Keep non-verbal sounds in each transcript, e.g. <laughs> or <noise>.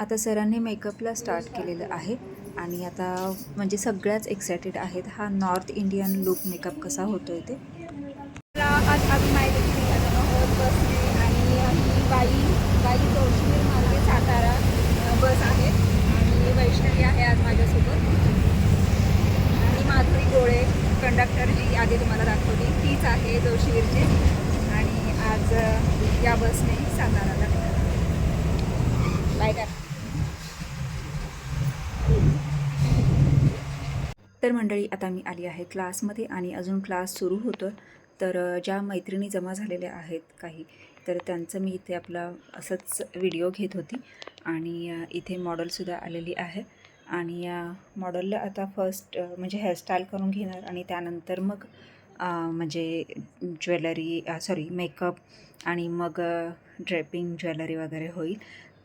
आता सरांनी मेकअपला स्टार्ट केलेलं आहे आणि आता म्हणजे सगळ्याच एक्सायटेड आहेत. हा नॉर्थ इंडियन लुक मेकअप कसा होतो आहे ते? मला आज आम्ही माहिती आहोत बसने आणि ही बाई बाई कौशमीर मार्गे सातारा बस आहे. आणि वैष्णवी आहे आज माझ्यासोबत. आणि माधुरी गोळे कंडक्टर जी आधी तुम्हाला दाखवली तीच आहे जोशीवीरची. आणि आज या बसने साताराला. बाय करा तर मंडळी आता मी आली आहे क्लासमध्ये आणि अजून क्लास सुरू होतो तर ज्या मैत्रिणी जमा झालेल्या आहेत काही तर त्यांचं मी इथे आपला असंच व्हिडिओ घेत होती आणि इथे मॉडलसुद्धा आलेली आहे. आणि मॉडलला आता फर्स्ट म्हणजे हेअरस्टाईल करून घेणार आणि त्यानंतर मग म्हणजे ज्वेलरी सॉरी मेकअप आणि मग ड्रेपिंग ज्वेलरी वगैरे होईल.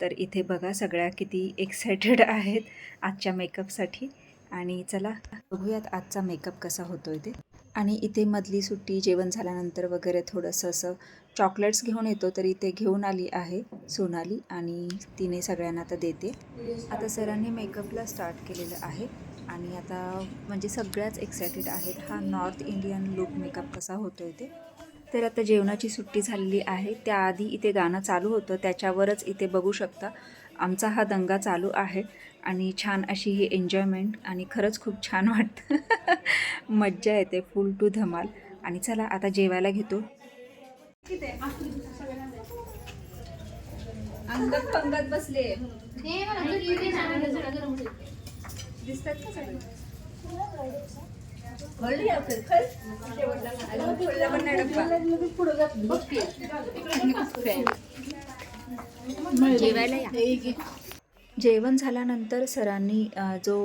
तर इथे बघा सगळ्या किती <laughs> एक्सायटेड आहेत आजच्या मेकअपसाठी आणि चला बघूयात आजचा मेकअप कसा होतोय ते. आणि इथे मधली सुट्टी जेवण झाल्यानंतर वगैरे थोडंसं असं चॉकलेट्स घेऊन येतो तर इथे घेऊन आली आहे सोनाली आणि तिने सगळ्यांना आता देते. आता सरांनी मेकअपला स्टार्ट केलेलं आहे आणि आता म्हणजे सगळ्याच एक्सायटेड आहेत हा नॉर्थ इंडियन लुक मेकअप कसा होतोय ते. तर आता जेवणाची सुट्टी झालेली आहे. त्याआधी इथे गाणं चालू होतं त्याच्यावरच इथे बघू शकता. आमचा हा दंगा चालू आहे आणि छान अशी ही एन्जॉयमेंट आणि खरंच खूप छान वाटतं. <laughs> मज्जा येते फुल टू धमाल. आणि चला आता जेवायला घेतो. अंगत पंगत बसले दिसतात का जेवण झाल्यानंतर सरांनी जो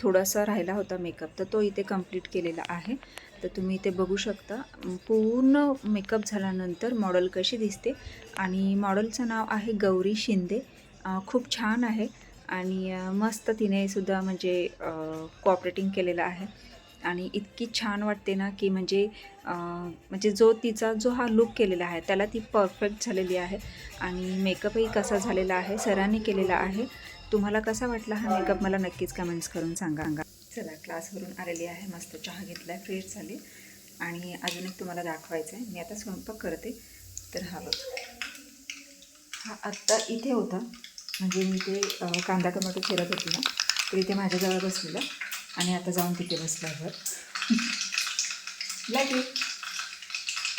थोडासा राहिला होता मेकअप तर तो इथे कंप्लीट केलेला आहे. तर तुम्ही इथे बघू शकता पूर्ण मेकअप झाल्यानंतर मॉडेल कशी दिसते. आणि मॉडेलचं नाव आहे गौरी शिंदे. खूप छान आहे. आणि मस्त तिने सुद्धा म्हणजे कॉपरेटिंग केलेलं आहे. आणि इतकी छान वाटते ना की म्हणजे म्हणजे जो तिचा जो हा लुक केलेला आहे त्याला ती परफेक्ट झालेली आहे. आणि मेकअपही कसा झालेला आहे सरांनी केलेला आहे. तुम्हाला कसा वाटला हा मेकअप मला नक्कीच कमेंट्स करून सांगा. अंगा चला क्लासवरून आलेली आहे मस्त चहा घेतला आहे फ्रेश झाली. आणि अजून एक तुम्हाला दाखवायचं आहे. मी आता स्वयंपाक करते. तर हा बघ. हा आत्ता इथे होता. म्हणजे मी ते कांदा टोमॅटो फिरत होती ना तर इथे माझ्याजवळ बसलेला. आणि आता जाऊन तिथे बसला घर लगे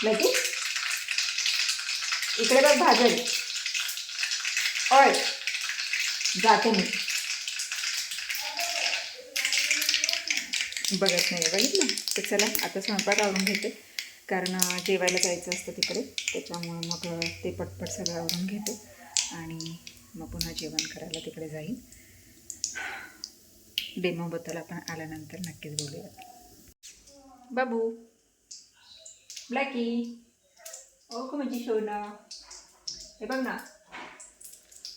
लगे इकडे बघ भाजल ओय जाते मी. बघत नाही बघितलं तर चला आता स्वयंपाक आवरून घेते. कारण जेवायला जायचं असतं तिकडे. त्याच्यामुळं मग ते पटपट सगळं आवरून घेते. आणि मग पुन्हा जेवण करायला तिकडे जाईन. डेमोबद्दल आपण आल्यानंतर नक्कीच बोलूया बाबू. ब्लॅकी. ओ का माझी शोना हे बघ ना.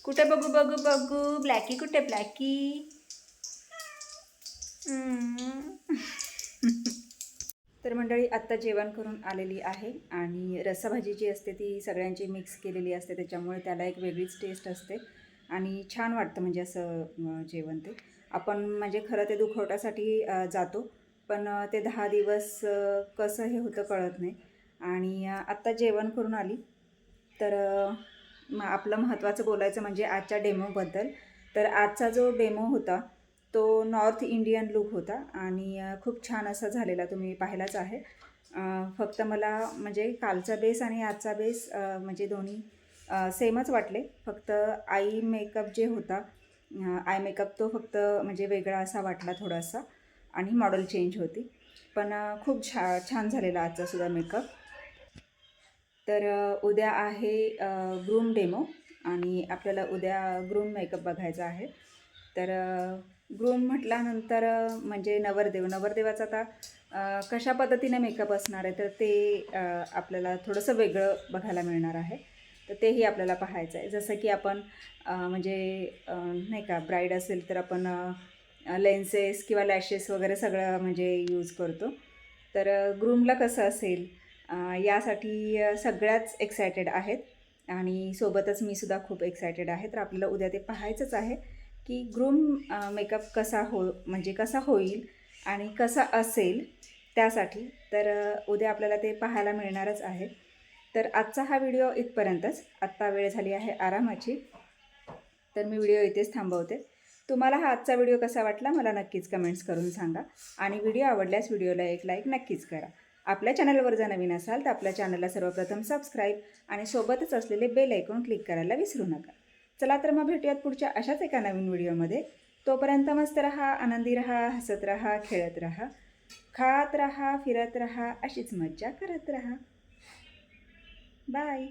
कुठे बघू बघू बघू? ब्लॅकी कुठे ब्लॅकी? तर मंडळी आत्ता जेवण करून आलेली आहे आणि रस्साभाजी जी असते ती सगळ्यांची मिक्स केलेली असते. त्याच्यामुळे त्याला एक वेगळीच टेस्ट असते आणि छान वाटतं म्हणजे असं जेवण ते. आपण म्हणजे खरं ते दुखवट्यासाठी जातो. पण ते दहा दिवस कसं हे होतं कळत नाही. आणि आत्ता जेवण करून आली. तर म आपलं महत्त्वाचं बोलायचं म्हणजे आजच्या डेमोबद्दल. तर आजचा जो डेमो होता तो नॉर्थ इंडियन लुक होता. आणि खूप छान असा झालेला तुम्ही पाहिलाच आहे. फक्त मला म्हणजे कालचा बेस आणि आजचा बेस म्हणजे दोन्ही सेमच वाटले. फक्त आई मेकअप जे होता आय मेकअप तो फक्त म्हणजे वेगळा असा वाटला थोडासा आणि मॉडेल चेंज होती. पण खूप छा छान झालेला आजचा सुद्धा मेकअप. तर उद्या आहे ग्रूम डेमो आणि आपल्याला उद्या ग्रूम मेकअप बघायचा आहे. तर ग्रूम म्हटल्यानंतर म्हणजे नवरदेव नवरदेवाचा आता कशा पद्धतीने मेकअप असणार आहे तर ते आपल्याला थोडंसं वेगळं बघायला मिळणार आहे. तर तेही आपल्याला पाहायचं आहे. जसं की आपण म्हणजे नाही का ब्राईड असेल तर आपण लेन्सेस किंवा लॅशेस वगैरे सगळं म्हणजे यूज करतो. तर ग्रूमला कसं असेल यासाठी सगळ्याच एक्सायटेड आहेत. आणि सोबतच मी सुद्धा खूप एक्सायटेड आहे. तर आपल्याला उद्या ते पाहायचंच आहे की ग्रूम मेकअप कसा हो म्हणजे कसा होईल आणि कसा असेल त्यासाठी. तर उद्या आपल्याला ते पाहायला मिळणारच आहे. तर आजचा हा व्हिडिओ इथपर्यंतच. आत्ता वेळ झाली आहे आरामाची. तर मी व्हिडिओ इथेच थांबवते. तुम्हाला हा आजचा व्हिडिओ कसा वाटला मला नक्कीच कमेंट्स करून सांगा. आणि व्हिडिओ आवडल्यास व्हिडिओला एक लाईक नक्कीच करा. आपल्या चॅनलवर जर नवीन असाल तर आपल्या चॅनलला सर्वप्रथम सबस्क्राईब आणि सोबतच असलेले बेल ऐकून क्लिक करायला विसरू नका. चला तर मग भेटूयात पुढच्या अशाच एका नवीन व्हिडिओमध्ये. तोपर्यंत मस्त रहा आनंदी रहा हसत रहा खेळत रहा खात रहा फिरत रहा अशीच मज्जा करत रहा. बाय